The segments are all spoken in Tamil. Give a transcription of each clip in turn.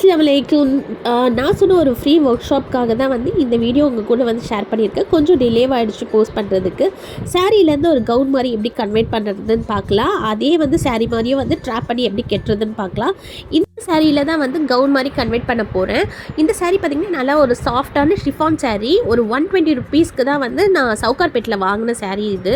அஸ்லாமலைக்கும் நான் சொன்ன ஒரு ஃப்ரீ ஒர்க் ஷாப்க்காக தான் வந்து இந்த வீடியோ உங்கள் கூட வந்து ஷேர் பண்ணியிருக்கேன். கொஞ்சம் டிலேவாகிடுச்சு போஸ்ட் பண்ணுறதுக்கு சாரீலேருந்து ஒரு கவுன் மாதிரி எப்படி கன்வெர்ட் பண்ணுறதுன்னு பார்க்கலாம். அதே வந்து saree மாதிரியும் வந்து ட்ராப் பண்ணி எப்படி கெட்டுறதுன்னு பார்க்கலாம். இந்த சாரியில் தான் வந்து கவுன் மாதிரி கன்வெர்ட் பண்ண போகிறேன் இந்த saree பார்த்திங்கன்னா நல்லா ஒரு சாஃப்டான ஷிஃபான் சாரீ ஒரு ஒன் டுவெண்ட்டி ருபீஸ்க்கு தான் வந்து நான் சவுகார்பேட்டில் வாங்கின சாரீ இது.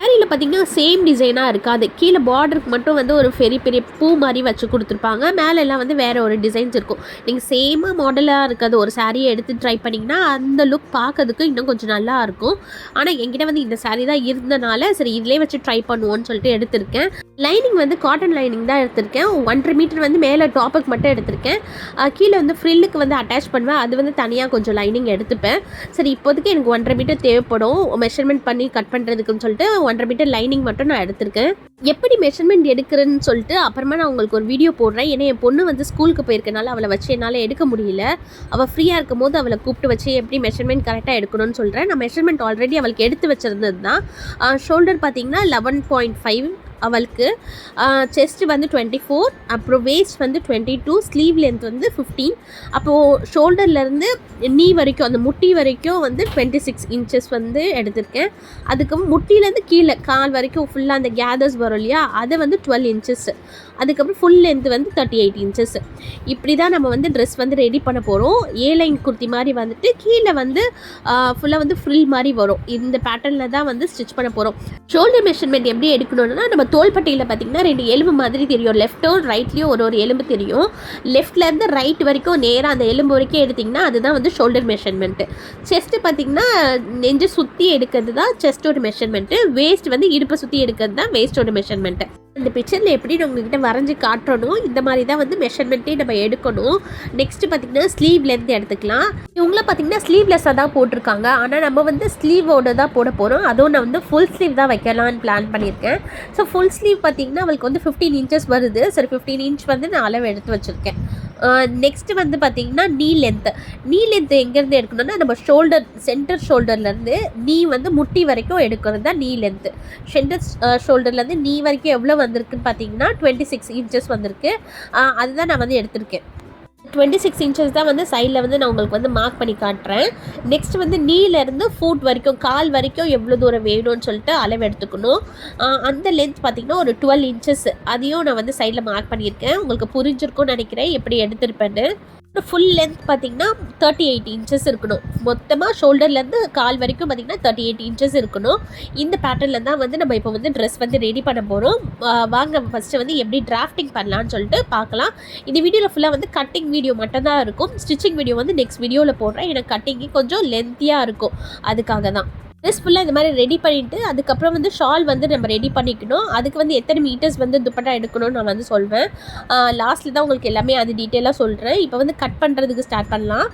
சாரியில் பார்த்தீங்கன்னா சேம் டிசைனாக இருக்காது. கீழே பார்டருக்கு மட்டும் வந்து ஒரு பெரிய பெரிய பூ மாதிரி வச்சு கொடுத்துருப்பாங்க. மேலெல்லாம் வந்து வேறு ஒரு டிசைன்ஸ் இருக்கும். நீங்கள் சேமாக மாடலாக இருக்காது. ஒரு சாரியை எடுத்து ட்ரை பண்ணிங்கன்னா அந்த லுக் பார்க்கறதுக்கு இன்னும் கொஞ்சம் நல்லா இருக்கும். ஆனால் என்கிட்ட வந்து இந்த சாரீ தான் இருந்தனால சரி இதிலே வச்சு ட்ரை பண்ணுவோன்னு சொல்லிட்டு எடுத்திருக்கேன். லைனிங் வந்து காட்டன் லைனிங் தான் எடுத்திருக்கேன். ஒன்றரை மீட்டர் வந்து மேலே டாப்புக்கு மட்டும் எடுத்திருக்கேன். கீழே வந்து ஃப்ரில்லுக்கு வந்து அட்டாச் பண்ணுவேன். அது வந்து தனியாக கொஞ்சம் லைனிங் எடுத்துப்பேன். சரி இப்போதைக்கு எனக்கு ஒன்றரை மீட்டர் தேவைப்படும். மெஷர்மெண்ட் பண்ணி கட் பண்ணுறதுக்குன்னு சொல்லிட்டு ஒன்றரை மீட்டர் லைனிங் மட்டும் நான் எடுத்திருக்கேன். எப்படி மெஷர்மெண்ட் எடுக்கிறேன்னு சொல்லிட்டு அப்புறமா நான் உங்களுக்கு ஒரு வீடியோ போடுறேன். ஏன்னா என் பொண்ணு வந்து ஸ்கூலுக்கு போயிருக்கனால அவளை வச்சு என்னால் எடுக்க முடியல. அவள் ஃப்ரீயாக இருக்கும் போது அவளை கூப்பிட்டு வச்சு எப்படி மெஷர்மெண்ட் கரெக்டாக எடுக்கணும்னு சொல்கிறேன் நான் மெஷர்மெண்ட் ஆல்ரெடி அவளுக்கு எடுத்து வச்சுருந்தது தான் ஷோல்டர் பார்த்தீங்கன்னா லெவன் பாயிண்ட் ஃபைவ் அவளுக்கு செஸ்ட் வந்து டுவெண்ட்டி ஃபோர் அப்புறம் வேஸ்ட் வந்து டுவெண்ட்டி டூ ஸ்லீவ் லென்த் வந்து ஃபிஃப்டீன் அப்போது ஷோல்டர்லேருந்து நீ வரைக்கும் அந்த முட்டி வரைக்கும் வந்து டுவெண்ட்டி சிக்ஸ் இன்ச்சஸ் வந்து எடுத்திருக்கேன். அதுக்கு முட்டிலேருந்து கீழே கால் வரைக்கும் ஃபுல்லாக அந்த கேதர்ஸ் வரும் இல்லையா? அதை வந்து டுவெல் இன்ச்சஸ் அதுக்கப்புறம் ஃபுல் லென்த் வந்து தேர்ட்டி எயிட் இன்ச்சஸ் இப்படி தான் நம்ம வந்து ட்ரெஸ் வந்து ரெடி பண்ண போகிறோம் ஏ லைன் குர்த்தி மாதிரி வந்துட்டு கீழே வந்து ஃபுல்லாக வந்து ஃப்ரில் மாதிரி வரும். இந்த பேட்டர்னில் தான் வந்து ஸ்டிச் பண்ண போகிறோம் ஷோல்டர் மெஷர்மெண்ட் எப்படி எடுக்கணும்னா நம்ம தோள்பட்டையில் பார்த்தீங்கன்னா ரெண்டு எலும்பு மாதிரி தெரியும். லெஃப்ட்டோ ரைட்லேயும் ஒரு ஒரு எலும்பு தெரியும். லெஃப்ட்லேருந்து ரைட் வரைக்கும் நேராக அந்த எலும்பு வரைக்கும் எடுத்திங்கன்னா அதுதான் வந்து ஷோல்டர் மெஷர்மெண்ட்டு செஸ்ட்டு பார்த்தீங்கன்னா நெஞ்சு சுற்றி எடுக்கிறது தான் செஸ்ட்டோட மெஷர்மெண்ட்டு வேஸ்ட் வந்து இடுப்பை சுற்றி எடுக்கிறது தான் வேஸ்ட்டோட மெஷர்மெண்ட்டு இந்த பிக்சரில் எப்படி நான் உங்ககிட்ட வரைஞ்சி காட்டுறணும் இந்த மாதிரி தான் வந்து மெஷர்மெண்ட்டே நம்ம எடுக்கணும். நெக்ஸ்ட்டு பார்த்தீங்கன்னா ஸ்லீவ்லேருந்து எடுத்துக்கலாம். இவங்களாம் பார்த்தீங்கன்னா ஸ்லீவ்லெஸ்ஸாக தான் போட்டிருக்காங்க. ஆனால் நம்ம வந்து ஸ்லீவோட தான் போட போகிறோம் அதுவும் நான் வந்து ஃபுல் ஸ்லீவ் தான் வைக்கலான்னு பிளான் பண்ணியிருக்கேன். ஸோ ஃபுல் ஸ்லீவ் பார்த்தீங்கன்னா அவளுக்கு வந்து ஃபிஃப்டீன் இன்ச்சஸ் வருது. சரி ஃபிஃப்டீன் இன்ச் வந்து நான் அளவு எடுத்து வச்சுருக்கேன். நெக்ஸ்ட்டு வந்து பார்த்திங்கன்னா நீ லென்த்து நீ லென்த்து எங்கேருந்து எடுக்கணும்னா நம்ம ஷோல்டர் சென்டர் ஷோல்டர்லேருந்து நீ வந்து முட்டி வரைக்கும் எடுக்கிறது தான் நீ லென்த்து சென்டர் ஷோல்டர்லேருந்து நீ வரைக்கும் எவ்வளோ வந்திருக்குன்னு பார்த்தீங்கன்னா டுவெண்ட்டி சிக்ஸ் இன்ச்சஸ் வந்திருக்கு அதுதான் நான் வந்து எடுத்திருக்கேன். டுவெண்ட்டி சிக்ஸ் இன்ச்சஸ் தான் வந்து சைடில் வந்து நான் உங்களுக்கு வந்து மார்க் பண்ணி காட்டுறேன். நெக்ஸ்ட் வந்து நீலேருந்து ஃபுட் வரைக்கும் கால் வரைக்கும் எவ்வளோ தூரம் வேணும்னு சொல்லிட்டு அளவு எடுத்துக்கணும். அந்த லென்த் பார்த்தீங்கன்னா ஒரு டுவெல் இன்ச்சஸ் அதையும் நான் வந்து சைடில் மார்க் பண்ணியிருக்கேன். உங்களுக்கு புரிஞ்சிருக்கும்னு நினைக்கிறேன். எப்படி எடுத்திருப்பேன்னு. ஃபுல் லென்த் பார்த்தீங்கன்னா தேர்ட்டி எயிட் இன்ச்சஸ் இருக்கணும் மொத்தமாக ஷோல்டர்லேருந்து கால் வரைக்கும் பார்த்தீங்கன்னா தேர்ட்டி எயிட் இன்ச்சஸ் இருக்கணும். இந்த பேட்டர்னில் தான் வந்து நம்ம இப்போ வந்து ட்ரெஸ் வந்து ரெடி பண்ண போகிறோம் வாங்க ஃபஸ்ட்டு வந்து எப்படி டிராஃப்டிங் பண்ணலான்னு சொல்லிட்டு பார்க்கலாம் இந்த வீடியோவில் ஃபுல்லாக வந்து கட்டிங் வீடியோ மட்டும்தான் இருக்கும். ஸ்டிச்சிங் வீடியோ வந்து நெக்ஸ்ட் வீடியோவில் போடுறேன். எனக்கு கட்டிங்கு கொஞ்சம் லென்த்தியாக இருக்கும். அதுக்காக தான். ட்ரெஸ் ஃபுல்லாக இந்த மாதிரி ரெடி பண்ணிவிட்டு அதுக்கப்புறம் வந்து ஷால் வந்து நம்ம ரெடி பண்ணிக்கணும். அதுக்கு வந்து எத்தனை மீட்டர்ஸ் வந்து துப்பட்டா எடுக்கணும்னு நான் வந்து சொல்வேன். லாஸ்ட்டில் தான் உங்களுக்கு எல்லாமே அது டீட்டெயிலாக சொல்கிறேன் இப்போ வந்து கட் பண்ணுறதுக்கு ஸ்டார்ட் பண்ணலாம்.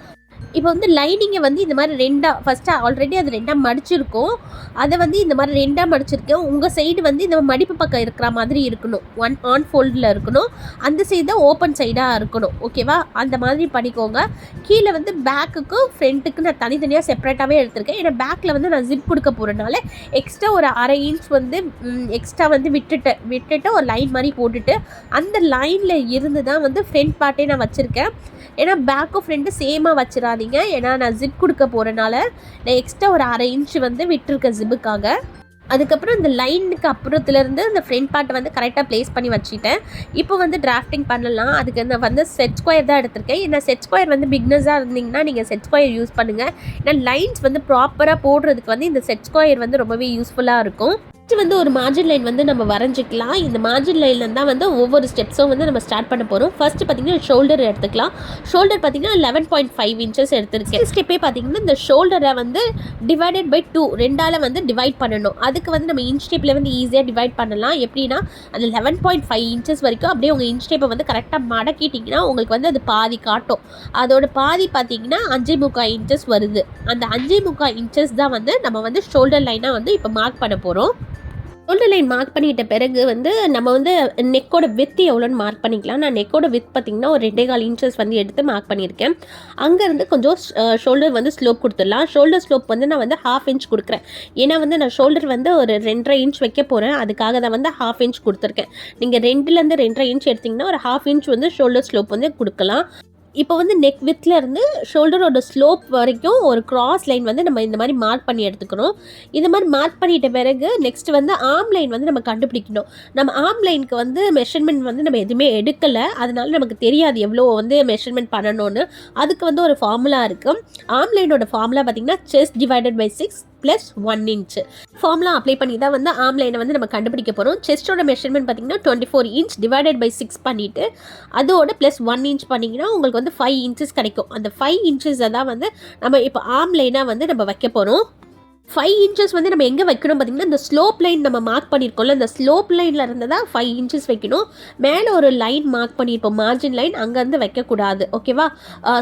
இப்போ வந்து லைனிங்கை வந்து இந்த மாதிரி ரெண்டாக ஃபஸ்ட்டு ஆல்ரெடி அது ரெண்டாக மடிச்சிருக்கோம். அதை வந்து இந்த மாதிரி ரெண்டாக மடிச்சிருக்கேன். உங்கள் சைடு வந்து இந்த மடிப்பு பக்கம் இருக்கிற மாதிரி இருக்கணும். ஒன் ஆன் ஃபோல்டில் இருக்கணும். அந்த சைடு தான் ஓப்பன் சைடாக இருக்கணும். ஓகேவா அந்த மாதிரி பண்ணிக்கோங்க. கீழே வந்து பேக்குக்கும் ஃப்ரண்ட்டுக்கு நான் தனித்தனியாக செப்பரேட்டாகவே எடுத்திருக்கேன். ஏன்னா பேக்கில் வந்து நான் ஜிப் கொடுக்க போகிறனால எக்ஸ்ட்ரா ஒரு அரை இன்ச் வந்து எக்ஸ்ட்ரா வந்து விட்டுட்டு விட்டுட்டு ஒரு லைன் மாதிரி போட்டுட்டு அந்த லைனில் இருந்து தான் வந்து ஃப்ரண்ட் பார்ட்டே நான் வச்சுருக்கேன். ஏன்னா பேக்கும் ஃப்ரண்ட்டு சேமாக வச்சிடாதீங்க. ஏன்னா நான் ஜிப் கொடுக்க போகிறனால நான் எக்ஸ்ட்ரா ஒரு அரை இன்ச் வந்து விட்டுருக்கேன் ஜிப்புக்காக அதுக்கப்புறம் இந்த லைனுக்கு அப்புறத்துலேருந்து இந்த ஃப்ரண்ட் பார்ட்டை வந்து கரெக்டாக ப்ளேஸ் பண்ணி வச்சுட்டேன். இப்போ வந்து டிராஃப்டிங் பண்ணலாம். அதுக்கு நான் வந்து செட் ஸ்கொயர் தான் எடுத்திருக்கேன். ஏன்னா செட் ஸ்கொயர் வந்து பிக்னஸாக இருந்தீங்கன்னா நீங்கள் செட் ஸ்கொயர் யூஸ் பண்ணுங்கள் ஏன்னா லைன்ஸ் வந்து ப்ராப்பராக போடுறதுக்கு வந்து இந்த செட் ஸ்கொயர் வந்து ரொம்பவே யூஸ்ஃபுல்லாக இருக்கும். ஃபஸ்ட்டு வந்து ஒரு மார்ஜின் லைன் வந்து நம்ம வரைஞ்சிக்கலாம். இந்த மார்ஜின் லைனில் தான் வந்து ஒவ்வொரு ஸ்டெப்ஸும் வந்து நம்ம ஸ்டார்ட் பண்ண போகிறோம் ஃபஸ்ட்டு பார்த்தீங்கன்னா ஷோல்டர் எடுத்துக்கலாம். ஷோல்டர் பார்த்தீங்கன்னா லெவன் பாயிண்ட் ஃபைவ் இன்ச்சஸ் எடுத்துருக்கேன். ஸ்டெப்பே பார்த்திங்கன்னா இந்த ஷோல்டரை வந்து டிவைடட் பை டூ ரெண்டால் வந்து டிவைட் பண்ணணும். அதுக்கு வந்து நம்ம இன்ச் டேப்பில் வந்து ஈஸியாக டிவைட் பண்ணலாம். எப்படின்னா அந்த லெவன் பாயிண்ட் ஃபைவ் இன்ச்சஸ் வரைக்கும் அப்படியே உங்கள் இன்ச் டேப்பை வந்து கரெக்டாக மடக்கிட்டிங்கன்னா உங்களுக்கு வந்து அது பாதி காட்டும். அதோட பாதி பார்த்திங்கன்னா அஞ்சே முக்கால் இன்ச்சஸ் வருது. அந்த அஞ்சே முக்கால் இன்ச்சஸ் தான் வந்து நம்ம வந்து ஷோல்டர் லைனாக வந்து இப்போ மார்க் பண்ண போகிறோம் ஷோல்டர் லைன் மார்க் பண்ணிட்ட பிறகு வந்து நம்ம வந்து நெக்கோட வித் எவ்வளோன்னு மார்க் பண்ணிக்கலாம். நான் நெக்கோட வித் பார்த்திங்கன்னா ஒரு ரெண்டே கால் இன்ச்சஸ் வந்து எடுத்து மார்க் பண்ணியிருக்கேன். அங்கேருந்து கொஞ்சம் ஷோல்டர் வந்து ஸ்லோப் கொடுத்துடலாம். ஷோல்டர் ஸ்லோப் வந்து நான் வந்து ஹாஃப் இன்ச் கொடுக்குறேன். ஏன்னா வந்து நான் ஷோல்டர் வந்து ஒரு ரெண்டரை இன்ச் வைக்க போகிறேன் அதுக்காக தான் வந்து ஹாஃப் இன்ச் கொடுத்துருக்கேன். நீங்கள் ரெண்டுலேருந்து ரெண்டரை இன்ச் எடுத்திங்கன்னா ஒரு ஹாஃப் இன்ச் வந்து ஷோல்டர் ஸ்லோப் வந்து கொடுக்கலாம். இப்போ வந்து நெக் வித்தில் இருந்து ஷோல்டரோட ஸ்லோப் வரைக்கும் ஒரு கிராஸ் லைன் வந்து நம்ம இந்த மாதிரி மார்க் பண்ணி எடுத்துக்கணும். இந்த மாதிரி மார்க் பண்ணிட்ட பிறகு நெக்ஸ்ட் வந்து ஆம் லைன் வந்து நம்ம கண்டுபிடிக்கணும். நம்ம ஆம் லைனுக்கு வந்து மெஷர்மெண்ட் வந்து நம்ம எதுவுமே எடுக்கலை. அதனால நமக்கு தெரியாது எவ்வளோ வந்து மெஷர்மெண்ட் பண்ணணும்னு. அதுக்கு வந்து ஒரு ஃபார்முலா இருக்குது ஆம் லைனோட ஃபார்முலா பார்த்திங்கன்னா chest divided by six plus one inch formula apply பண்ணி தான் வந்து ஆம் லைனை வந்து நம்ம கண்டுபிடிக்க போகிறோம் செஸ்ட்டோட மெஷர்மெண்ட் பார்த்திங்கன்னா twenty four inch divided by six பண்ணிவிட்டு அதோட ப்ளஸ் ஒன் இன்ச் பண்ணிங்கன்னா உங்களுக்கு வந்து ஃபைவ் இன்ச்சஸ் கிடைக்கும். அந்த ஃபைவ் இன்ச்சஸை தான் வந்து நம்ம இப்போ ஆம் லைனாக வந்து நம்ம வைக்க போகிறோம் ஃபைவ் இன்ச்சஸ் வந்து நம்ம எங்கே வைக்கணும் பார்த்திங்கன்னா இந்த ஸ்லோப் லைன் நம்ம மார்க் பண்ணியிருக்கோம்ல இந்த ஸ்லோப் லைனில் இருந்து தான் ஃபைவ் இன்ச்சஸ் வைக்கணும். மேலே ஒரு லைன் மார்க் பண்ணியிருப்போம் மார்ஜின் லைன் அங்கேருந்து வைக்கக்கூடாது ஓகேவா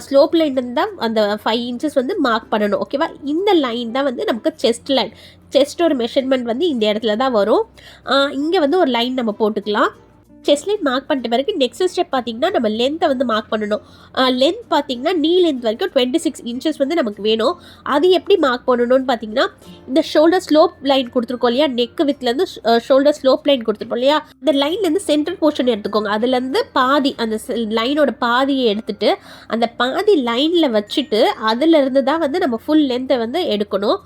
ஸ்லோப் லைன்லேருந்து தான் அந்த ஃபைவ் இன்ச்சஸ் வந்து மார்க் பண்ணணும் ஓகேவா இந்த லைன் தான் வந்து நமக்கு செஸ்ட் லைன் செஸ்டோட மெஷர்மெண்ட் வந்து இந்த இடத்துல தான் வரும். இங்கே வந்து ஒரு லைன் நம்ம போட்டுக்கலாம். செஸ்ட் லைன் மார்க் பண்ணிட்ட பிறகு நெக்ஸ்ட் ஸ்டெப் பார்த்தீங்கன்னா நம்ம லென்த்தை வந்து மார்க் பண்ணணும். லென்த் பார்த்தீங்கன்னா நீ லென்த் வரைக்கும் டுவெண்ட்டி சிக்ஸ் இன்ச்சஸ் வந்து நமக்கு வேணும். அது எப்படி மார்க் பண்ணணும்னு பார்த்தீங்கன்னா இந்த ஷோல்டர் ஸ்லோப் லைன் கொடுத்துருக்கோம் இல்லையா? நெக் வித்லேருந்து ஷோல்டர் ஸ்லோப் லைன் கொடுத்துருப்போம் இல்லையா? இந்த லைன்லேருந்து சென்ட்ரல் போர்ஷன் எடுத்துக்கோங்க. அதுலேருந்து பாதி அந்த லைனோட பாதியை எடுத்துட்டு அந்த பாதி லைனில் வச்சுட்டு அதுலேருந்து தான் வந்து நம்ம ஃபுல் லென்த்தை வந்து எடுக்கணும்.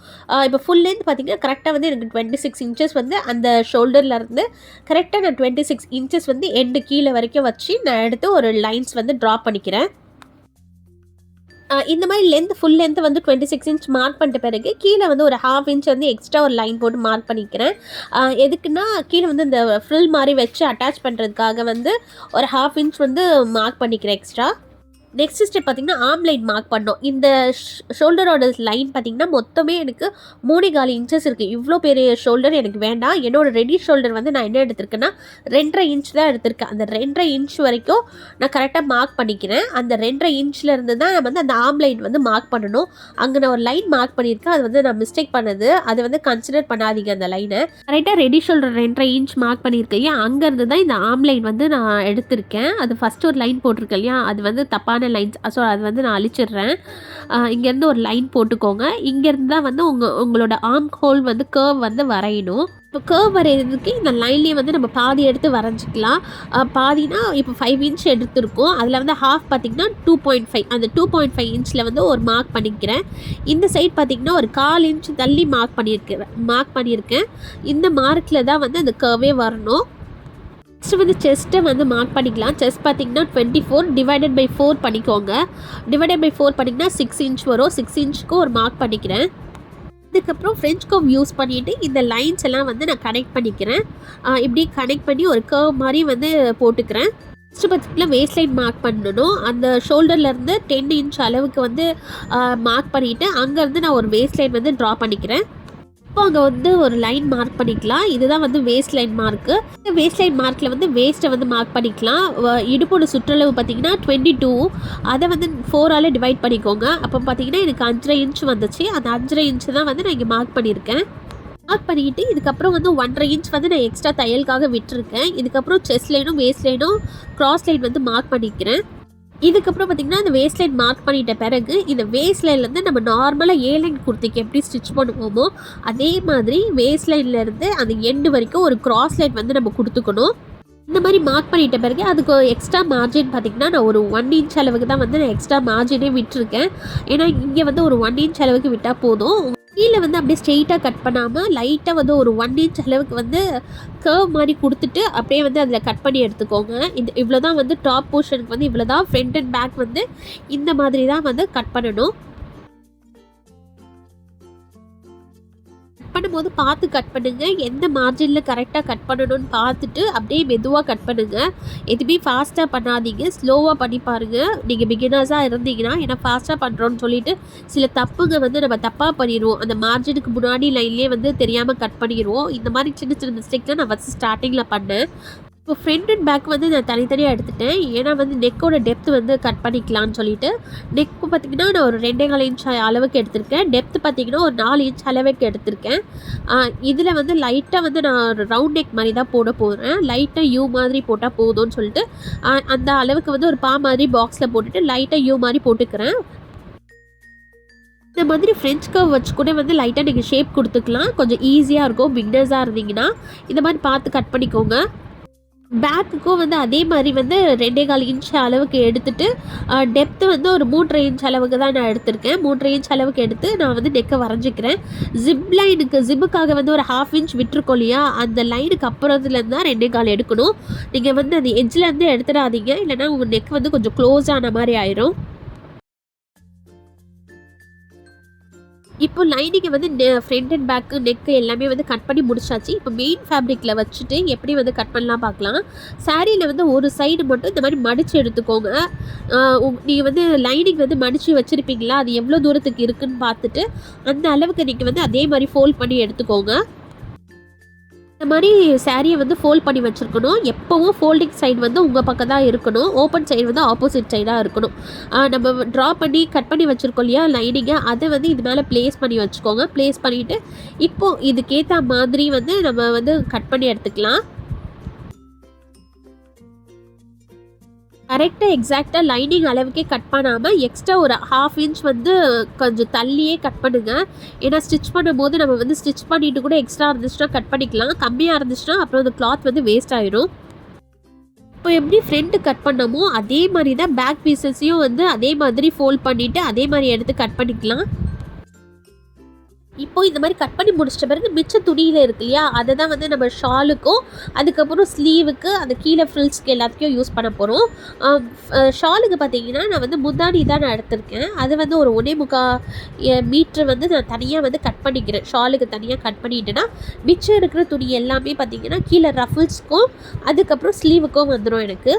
இப்போ ஃபுல் லென்த் பார்த்தீங்கன்னா கரெக்டாக வந்து எனக்கு டுவெண்ட்டி சிக்ஸ் இன்ச்சஸ் வந்து அந்த ஷோல்டர்லேருந்து கரெக்டாக நான் டுவெண்ட்டி சிக்ஸ் இன்ச்சஸ் வந்து எண்டு கீழே வரைக்கும் வச்சு நான் எடுத்து ஒரு லைன்ஸ் வந்து ட்ரா பண்ணிக்கிறேன். இந்த மாதிரி லென்த் ஃபுல் லென்த் வந்து டுவெண்ட்டி சிக்ஸ் இன்ச் மார்க் பண்ணிட்ட பிறகு கீழே வந்து ஒரு ஹாஃப் இன்ச் வந்து எக்ஸ்ட்ரா ஒரு லைன் போட்டு மார்க் பண்ணிக்கிறேன். எதுக்குன்னா கீழே வந்து இந்த ஃப்ரில் மாதிரி வச்சு அட்டாச் பண்ணுறதுக்காக வந்து ஒரு ஹாஃப் இன்ச் வந்து மார்க் பண்ணிக்கிறேன் எக்ஸ்ட்ரா நெக்ஸ்ட் ஸ்டெப் பார்த்திங்கன்னா ஆம் லைன் மார்க் பண்ணோம் இந்த ஷோல்டரோட லைன் பார்த்திங்கன்னா மொத்தமே எனக்கு மூணு காலி இன்ச்சஸ் இருக்குது இவ்வளோ பெரிய ஷோல்டர் எனக்கு வேண்டாம். என்னோடய ரெடி ஷோல்டர் வந்து நான் என்ன எடுத்திருக்கேன்னா ரெண்டரை இன்ச் தான் எடுத்திருக்கேன். அந்த ரெண்டரை இன்ச் வரைக்கும் நான் கரெக்டாக மார்க் பண்ணிக்கிறேன். அந்த ரெண்டரை இன்ச்சில் இருந்து தான் நான் வந்து அந்த ஆம் லைன் வந்து மார்க் பண்ணணும். அங்கே நான் ஒரு லைன் மார்க் பண்ணியிருக்கேன். அது வந்து நான் மிஸ்டேக் பண்ணது. அதை வந்து கன்சிடர் பண்ணாதீங்க அந்த லைனை கரெக்டாக ரெடி ஷோல்டர் ரெண்டரை இன்ச் மார்க் பண்ணியிருக்கேன் அங்கேருந்து தான் இந்த ஆம் லைன் வந்து நான் எடுத்திருக்கேன். அது ஃபஸ்ட்டு ஒரு லைன் போட்டிருக்கேன் இல்லையா? அது வந்து தப்பான தப்பான லைன்ஸ் ஸோ அது வந்து நான் அழிச்சிடுறேன். இங்கேருந்து ஒரு லைன் போட்டுக்கோங்க. இங்கேருந்து தான் வந்து உங்கள் உங்களோட ஆர்ம் ஹோல் வந்து கேர்வ் வந்து வரையணும். இப்போ கேர்வ் வரைகிறதுக்கு இந்த லைன்லேயே வந்து நம்ம பாதி எடுத்து வரைஞ்சிக்கலாம். பாதினா இப்போ ஃபைவ் இன்ச் எடுத்துருக்கோம். அதில் வந்து ஹாஃப் பார்த்திங்கன்னா டூ பாயிண்ட் ஃபைவ் அந்த டூ பாயிண்ட் ஃபைவ் இன்ச்சில் வந்து ஒரு மார்க் பண்ணிக்கிறேன். இந்த சைட் பார்த்திங்கன்னா ஒரு கால் இன்ச் தள்ளி மார்க் பண்ணியிருக்கிறேன் மார்க் பண்ணியிருக்கேன். இந்த மார்க்கில் தான் வந்து அந்த கேர்வே வரணும். நெக்ஸ்ட் வந்து செஸ்ட்டை வந்து மார்க் பண்ணிக்கலாம். செஸ் பார்த்தீங்கன்னா twenty four divided by four பண்ணிக்கோங்க. டிவைடட் பை ஃபோர் பண்ணிங்கன்னா சிக்ஸ் இன்ச் வரும். சிக்ஸ் இன்ச்சுக்கு ஒரு மார்க் பண்ணிக்கிறேன். இதுக்கப்புறம் ஃப்ரெஞ்ச் கர்வ் யூஸ் பண்ணிவிட்டு இந்த லைன்ஸ் எல்லாம் வந்து நான் கனெக்ட் பண்ணிக்கிறேன். இப்படி கனெக்ட் பண்ணி ஒரு கர்வ் மாதிரி வந்து போட்டுக்கிறேன். ஃபஸ்ட்டு பார்த்திங்கன்னா வேஸ்ட் லைன் மார்க் பண்ணணும். அந்த ஷோல்டர்லேருந்து டென் இன்ச் அளவுக்கு வந்து மார்க் பண்ணிவிட்டு அங்கேருந்து நான் ஒரு வேஸ்ட் லைன் வந்து ட்ரா பண்ணிக்கிறேன். இப்போ அங்கே வந்து ஒரு லைன் மார்க் பண்ணிக்கலாம். இதுதான் வந்து வேஸ்ட் லைன் மார்க்கு இந்த வேஸ்ட் லைன் மார்க்கில் வந்து வேஸ்ட்டை வந்து மார்க் பண்ணிக்கலாம். இடுப்போட சுற்றளவு பார்த்தீங்கன்னா டுவெண்ட்டி டூ அதை வந்து ஃபோரால் டிவைட் பண்ணிக்கோங்க. அப்போ பார்த்தீங்கன்னா எனக்கு அஞ்சரை இன்ச் வந்துச்சு. அந்த அஞ்சரை இன்ச்சு தான் வந்து நான் இங்கே மார்க் பண்ணியிருக்கேன். மார்க் பண்ணிக்கிட்டு இதுக்கப்புறம் வந்து ஒன்றரை இன்ச் வந்து நான் எக்ஸ்ட்ரா தையலுக்காக விட்டுருக்கேன். இதுக்கப்புறம் செஸ்ட் லைனும் வேஸ்ட் லைனும் கிராஸ் லைன் வந்து மார்க் பண்ணிக்கிறேன். இதுக்கப்புறம் பார்த்திங்கன்னா அந்த வேஸ்ட் லைன் மார்க் பண்ணிட்ட பிறகு இந்த வேஸ்ட் லைன்லேருந்து நம்ம நார்மலாக ஏ லைன் குர்த்திக்கு எப்படி ஸ்டிச் பண்ணுவோமோ அதே மாதிரி வேஸ்ட் லைன்லேருந்து அந்த எண்டு வரைக்கும் ஒரு கிராஸ் லைன் வந்து நம்ம கொடுத்துக்கணும். இந்த மாதிரி மார்க் பண்ணிட்ட பிறகு அதுக்கு எக்ஸ்ட்ரா மார்ஜின் பார்த்திங்கன்னா நான் ஒரு ஒன் இன்ச் அளவுக்கு தான் வந்து நான் எக்ஸ்ட்ரா மார்ஜினே விட்டுருக்கேன். ஏன்னா இங்கே வந்து ஒரு ஒன் இன்ச் அளவுக்கு விட்டால் போதும். கீழே வந்து அப்படியே ஸ்ட்ரெயிட்டாக கட் பண்ணாமல் லைட்டாக வந்து ஒரு ஒன் இன்ச் அளவுக்கு வந்து கர்வ் மாதிரி கொடுத்துட்டு அப்படியே வந்து அதில் கட் பண்ணி எடுத்துக்கோங்க. இந்த இவ்வளோ தான் வந்து டாப் போர்ஷனுக்கு வந்து இவ்வளோ தான் ஃப்ரண்ட் அண்ட் பேக் வந்து இந்த மாதிரி தான் வந்து கட் பண்ணணும். பண்ணும்போது பார்த்து கட் பண்ணுங்கள் எந்த மார்ஜினில் கரெக்டாக கட் பண்ணணும்னு பார்த்துட்டு அப்படியே மெதுவாக கட் பண்ணுங்கள் எதுவுமே ஃபாஸ்ட்டாக பண்ணாதீங்க. ஸ்லோவாக பண்ணி பாருங்கள் நீங்கள் பிகினர்ஸாக இருந்தீங்கன்னா ஏன்னா ஃபாஸ்ட்டாக பண்ணுறோன்னு சொல்லிட்டு சில தப்புங்க வந்து நம்ம தப்பாக பண்ணிடுவோம். அந்த மார்ஜினுக்கு முன்னாடி லைன்லேயே வந்து தெரியாமல் கட் பண்ணிடுவோம். இந்த மாதிரி சின்ன சின்ன மிஸ்டேக்லாம் நான் ஃபஸ்ட்டு ஸ்டார்டிங்கில் பண்ணேன். இப்போ ஃப்ரண்ட் அண்ட் பேக் வந்து நான் தனித்தனியாக எடுத்துட்டேன் ஏன்னா வந்து நெக்கோட டெப்த் வந்து கட் பண்ணிக்கலாம்னு சொல்லிட்டு நெக்கு பார்த்திங்கன்னா நான் ஒரு ரெண்டே கால் இன்ச் அளவுக்கு எடுத்திருக்கேன். டெப்த் பார்த்திங்கன்னா ஒரு நாலு இன்ச் அளவுக்கு எடுத்திருக்கேன். இதில் வந்து லைட்டாக வந்து நான் ஒரு ரவுண்ட் நெக் மாதிரி தான் போட போகிறேன் லைட்டாக யூ மாதிரி போட்டால் போதும்னு சொல்லிட்டு அந்த அளவுக்கு வந்து ஒரு பா மாதிரி பாக்ஸில் போட்டுட்டு லைட்டாக யூ மாதிரி போட்டுக்கிறேன். இந்த மாதிரி ஃப்ரெஞ்ச் கவ் வச்சு கூட வந்து லைட்டாக நீங்கள் ஷேப் கொடுத்துக்கலாம். கொஞ்சம் ஈஸியாக இருக்கும். பிக்னர்ஸாக இருந்தீங்கன்னா இந்த மாதிரி பார்த்து கட் பண்ணிக்கோங்க. பேக்குக்கும் வந்து அதே மாதிரி வந்து ரெண்டே கால் இன்ச் அளவுக்கு எடுத்துட்டு டெப்த்து வந்து ஒரு மூன்றரை இன்ச் அளவுக்கு தான் நான் எடுத்திருக்கேன். மூன்றரை இன்ச் அளவுக்கு எடுத்து நான் வந்து நெக்கை வரைஞ்சிக்கிறேன். ஜிப் லைனுக்கு ஜிப்புக்காக வந்து ஒரு ஹாஃப் இன்ச் விட்டுருக்கோம் இல்லையா? அந்த லைனுக்கு அப்புறத்துலேருந்து தான் ரெண்டே கால் எடுக்கணும். நீங்கள் வந்து அந்த எட்ஜ்லேருந்து எடுத்துடாதீங்க. இல்லைன்னா உங்கள் நெக் வந்து கொஞ்சம் க்ளோஸ் ஆன மாதிரி ஆயிரும். இப்போ லைனிங்கை வந்து ஃப்ரண்ட் அண்ட் பேக்கு நெக்கு எல்லாமே வந்து கட் பண்ணி முடிச்சாச்சு. இப்போ மெயின் ஃபேப்ரிக்கில் வச்சுட்டு எப்படி வந்து கட் பண்ணலாம் பார்க்கலாம். சாரியில் வந்து ஒரு சைடு மட்டும் இந்த மாதிரி மடித்து எடுத்துக்கோங்க. நீங்கள் வந்து லைனிங் வந்து மடித்து வச்சுருப்பீங்களா? அது எவ்வளோ தூரத்துக்கு இருக்குன்னு பார்த்துட்டு அந்த அளவுக்கு நீங்கள் வந்து அதே மாதிரி ஃபோல்ட் பண்ணி எடுத்துக்கோங்க. இந்த மாதிரி சேரீயை வந்து ஃபோல்ட் பண்ணி வச்சுருக்கணும். எப்போவும் ஃபோல்டிங் சைடு வந்து உங்கள் பக்கம் தான் இருக்கணும். ஓப்பன் சைடு வந்து ஆப்போசிட் சைடாக இருக்கணும். நம்ம ட்ரா பண்ணி கட் பண்ணி வச்சுருக்கோம் இல்லையா லைனிங்கை அதை வந்து இது மேலே ப்ளேஸ் பண்ணி வச்சுக்கோங்க. ப்ளேஸ் பண்ணிவிட்டு இப்போது இதுக்கேற்ற மாதிரி வந்து நம்ம வந்து கட் பண்ணி எடுத்துக்கலாம். கரெக்டாக எக்ஸாக்டாக லைனிங் அளவுக்கே கட் பண்ணாமல் எக்ஸ்ட்ரா ஒரு ஹாஃப் இன்ச் வந்து கொஞ்சம் தள்ளியே கட் பண்ணுங்கள் ஏன்னா ஸ்டிச் பண்ணும்போது நம்ம வந்து ஸ்டிச் பண்ணிவிட்டு கூட எக்ஸ்ட்ரா இருந்துச்சுன்னா கட் பண்ணிக்கலாம். கம்மியாக இருந்துச்சுன்னா அப்புறம் அந்த கிளாத் வந்து வேஸ்ட் ஆயிடும் இப்போ எப்படி ஃப்ரண்ட்டு கட் பண்ணமோ அதே மாதிரி தான் பேக் பீசஸையும் வந்து அதே மாதிரி ஃபோல்ட் பண்ணிவிட்டு அதே மாதிரி எடுத்து கட் பண்ணிக்கலாம். இப்போ இந்த மாதிரி கட் பண்ணி முடிச்சிட்ட பிறகு மிச்ச துணியில் இருக்கு இல்லையா? அதை தான் வந்து நம்ம ஷாலுக்கும் அதுக்கப்புறம் ஸ்லீவுக்கு அந்த கீழே ஃபில்ஸ்க்கு எல்லாத்துக்கும் யூஸ் பண்ண போகிறோம் ஷாலுக்கு பார்த்தீங்கன்னா நான் வந்து முந்தானி தான் நான் எடுத்திருக்கேன். அது வந்து ஒரு ஒன்றே முக்கா மீட்ரு வந்து நான் தனியாக வந்து கட் பண்ணிக்கிறேன். ஷாலுக்கு தனியாக கட் பண்ணிட்டேன்னா மிச்சம் இருக்கிற துணி எல்லாமே பார்த்தீங்கன்னா கீழே ரஃபிள்ஸ்க்கும் அதுக்கப்புறம் ஸ்லீவுக்கும் வந்துடும் எனக்கு.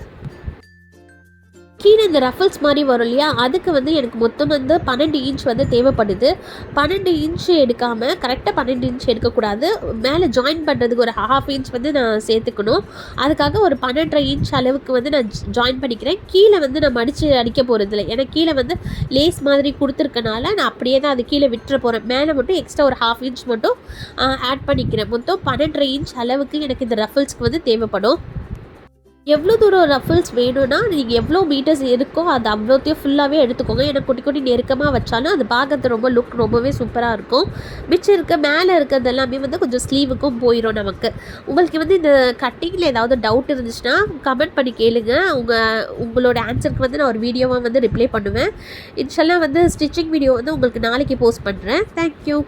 கீழே இந்த ரஃபல்ஸ் மாதிரி வரும் இல்லையா? அதுக்கு வந்து எனக்கு மொத்தம் வந்து பன்னெண்டு இன்ச் வந்து தேவைப்படுது. பன்னெண்டு இன்ச் எடுக்காமல் கரெக்டாக பன்னெண்டு இன்ச் எடுக்கக்கூடாது. மேலே ஜாயின் பண்ணுறதுக்கு ஒரு ஹாஃப் இன்ச் வந்து நான் சேர்த்துக்கணும். அதுக்காக ஒரு பன்னெண்டரை இன்ச் அளவுக்கு வந்து நான் ஜாயின் பண்ணிக்கிறேன். கீழே வந்து நான் மடித்து அடிக்க போகிறதில்ல ஏன்னா கீழே வந்து லேஸ் மாதிரி கொடுத்துருக்கனால நான் அப்படியே தான் அது கீழே விட்டுற போகிறேன் மேலே மட்டும் எக்ஸ்ட்ரா ஒரு ஹாஃப் இன்ச் மட்டும் ஆட் பண்ணிக்கிறேன். மொத்தம் பன்னெண்டரை இன்ச் அளவுக்கு எனக்கு இந்த ரஃபல்ஸ்க்கு வந்து தேவைப்படும். எவ்வளோ தூரம் ரஃபிள்ஸ் வேணும்னா நீங்கள் எவ்வளோ மீட்டர்ஸ் இருக்கோ அது அவ்வளோத்தையும் ஃபுல்லாகவே எடுத்துக்கோங்க. ஏன்னா குட்டி குட்டி நெருக்கமாக வச்சாலும் அது பார்க்கறது ரொம்ப லுக் ரொம்பவே சூப்பராக இருக்கும். மிச்சம் இருக்க மேலே இருக்கிறது எல்லாமே வந்து கொஞ்சம் ஸ்லீவுக்கும் போயிடும் நமக்கு. உங்களுக்கு வந்து இந்த கட்டிங்கில் ஏதாவது டவுட் இருந்துச்சுன்னா கமெண்ட் பண்ணி கேளுங்க. உங்கள் உங்களோட ஆன்சருக்கு வந்து நான் ஒரு வீடியோவாக வந்து ரிப்ளை பண்ணுவேன். இன்ஷெல்லாம் வந்து ஸ்டிச்சிங் வீடியோ வந்து உங்களுக்கு நாளைக்கு போஸ்ட் பண்ணுறேன் தேங்க்யூ